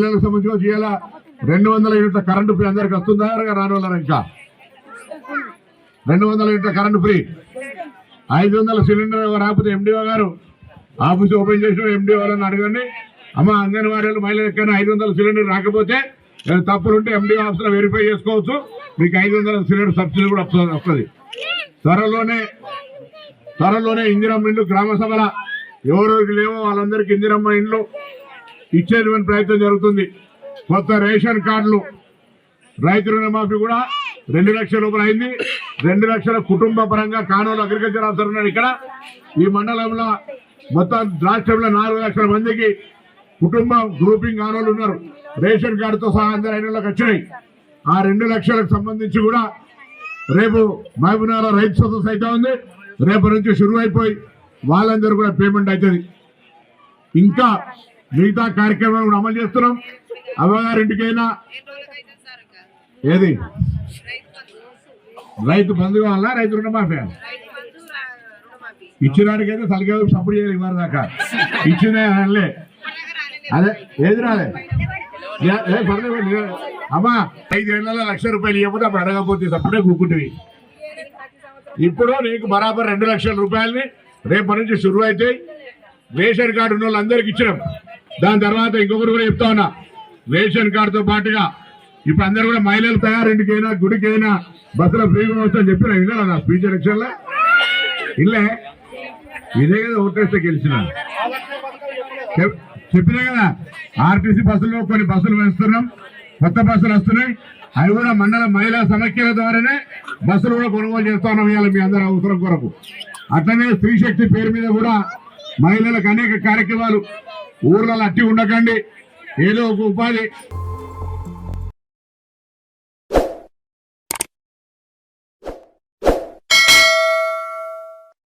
పిల్లలకు సంబంధించి చేయాల రెండు వందల యూనిట్ల కరెంటు ఫ్రీ అందరికి వస్తుందా? రాని వాళ్ళ ఇంకా? రెండు వందల యూనిట్ల కరెంటు ఫ్రీ. ఐదు వందల సిలిండర్ రాకపోతే ఎండిఓ గారు ఆఫీస్ ఓపెన్ చేసిన ఎండిఓ వాళ్ళని అడగండి. అమ్మ అంగన్వాడీలు మహిళలు ఎక్కడైనా ఐదు వందల సిలిండర్ రాకపోతే తప్పులుంటే ఎండిఓ ఆఫీస్లో వెరిఫై చేసుకోవచ్చు. మీకు ఐదు వందల సిలిండర్ సబ్సిడీ కూడా వస్తుంది వస్తుంది. త్వరలోనే త్వరలోనే ఇందిరమ్మ ఇండ్లు గ్రామ సభల ఎవరికి లేవో వాళ్ళందరికీ ఇందిరమ్మ ఇండ్లు ఇచ్చేటువంటి ప్రయత్నం జరుగుతుంది. కొత్త రేషన్ కార్డులు. రైతు రుణమాఫీ కూడా రెండు లక్షల రూపాయలు అయింది. రెండు లక్షల కుటుంబ పరంగా కానూలు అగ్రికల్చర్ ఆఫీసర్ ఉన్నాడు ఇక్కడ. ఈ మండలంలో మొత్తం రాష్ట్రంలో నాలుగు లక్షల మందికి కుటుంబ గ్రూపింగ్ కానోళ్ళు ఉన్నారు. రేషన్ కార్డుతో సహా అందరు ఐదు వచ్చినాయి. ఆ రెండు లక్షలకు సంబంధించి కూడా రేపు మహబూబ్నగర్ రైతు సదస్సు అయితే ఉంది. రేపు నుంచి షురు అయిపోయి వాళ్ళందరూ కూడా పేమెంట్ అవుతుంది. ఇంకా మిగతా కార్యక్రమాలు కూడా అమలు చేస్తున్నాం. అవ్వగారింటికైనా ఏది? రైతు బంధు కావాలా? రైతు రుణమాఫీ ఇచ్చినాడికైతే తలకేదో సపోర్ట్ చేయాలి ఇవ్వరు దాకా. ఇచ్చిందే అనలే అదే ఏది రాలే? పర్లేదు, అమ్మా ఐదేళ్ళలో లక్ష రూపాయలు ఇవ్వకపోతే అప్పుడు అడగకపోతే అప్పుడే కూకుంటుంది ఇప్పుడు నీకు బరాబర్ రెండు లక్షల రూపాయలని రేపటి నుంచి షురు అయితే రేషన్ కార్డు ఉన్న వాళ్ళందరికి ఇచ్చినాం. దాని తర్వాత ఇంకొకరు కూడా చెప్తా ఉన్నా. రేషన్ కార్డుతో పాటుగా ఇప్పుడు అందరు కూడా మహిళలు తయారింటికైనా గుడికైనా బస్సులో ఫ్రీగా వస్తా చెప్పిన విన్నారా నా స్పీచ్ ఎలక్షన్లో ఇల్లే. ఇదే కదా ఓటేస్తే గెలిచిన. చెప్పినా కదా ఆర్టీసీ బస్సులో కొన్ని బస్సులు వేస్తున్నాం. కొత్త బస్సులు వస్తున్నాయి. అవి కూడా మండల మహిళా సమైక్యల ద్వారానే బస్సులు కూడా కొనుగోలు చేస్తా ఉన్నాం ఇవాళ మీ అందరి అవసరం కొరకు. అట్లనే స్త్రీ శక్తి పేరు మీద కూడా మహిళలకు అనేక కార్యక్రమాలు ఊర్లలో అట్టి ఉండకండి. ఏదో ఒక ఉపాధి.